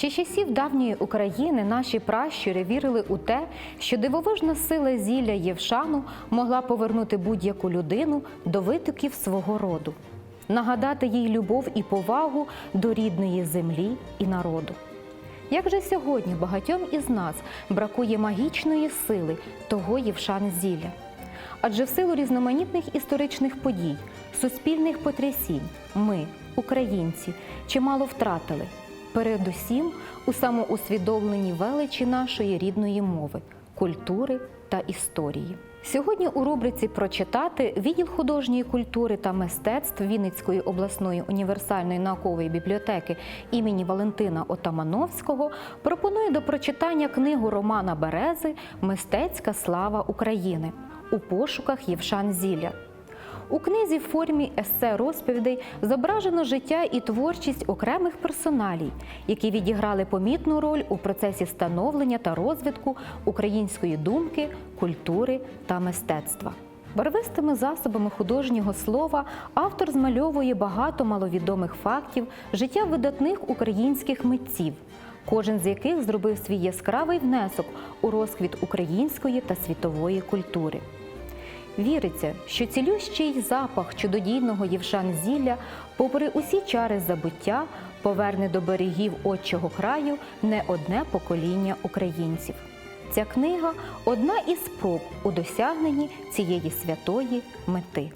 Ще часів давньої України наші пращури вірили у те, що дивовижна сила зілля Євшану могла повернути будь-яку людину до витоків свого роду, нагадати їй любов і повагу до рідної землі і народу. Як же сьогодні багатьом із нас бракує магічної сили того Євшан зілля? Адже в силу різноманітних історичних подій, суспільних потрясінь, ми, українці, чимало втратили, передусім у самоусвідомленні величі нашої рідної мови, культури та історії. Сьогодні у рубриці Прочитати відділ художньої культури та мистецтв Вінницької обласної універсальної наукової бібліотеки імені Валентина Отамановського пропонує до прочитання книгу Романа Берези Мистецька слава України у пошуках Євшан Зілля. У книзі в формі есе розповідей зображено життя і творчість окремих персоналій, які відіграли помітну роль у процесі становлення та розвитку української думки, культури та мистецтва. Барвистими засобами художнього слова автор змальовує багато маловідомих фактів життя видатних українських митців, кожен з яких зробив свій яскравий внесок у розквіт української та світової культури. Віриться, що цілющий запах чудодійного Євшан-зілля, попри усі чари забуття, поверне до берегів отчого краю не одне покоління українців. Ця книга одна із спроб у досягненні цієї святої мети.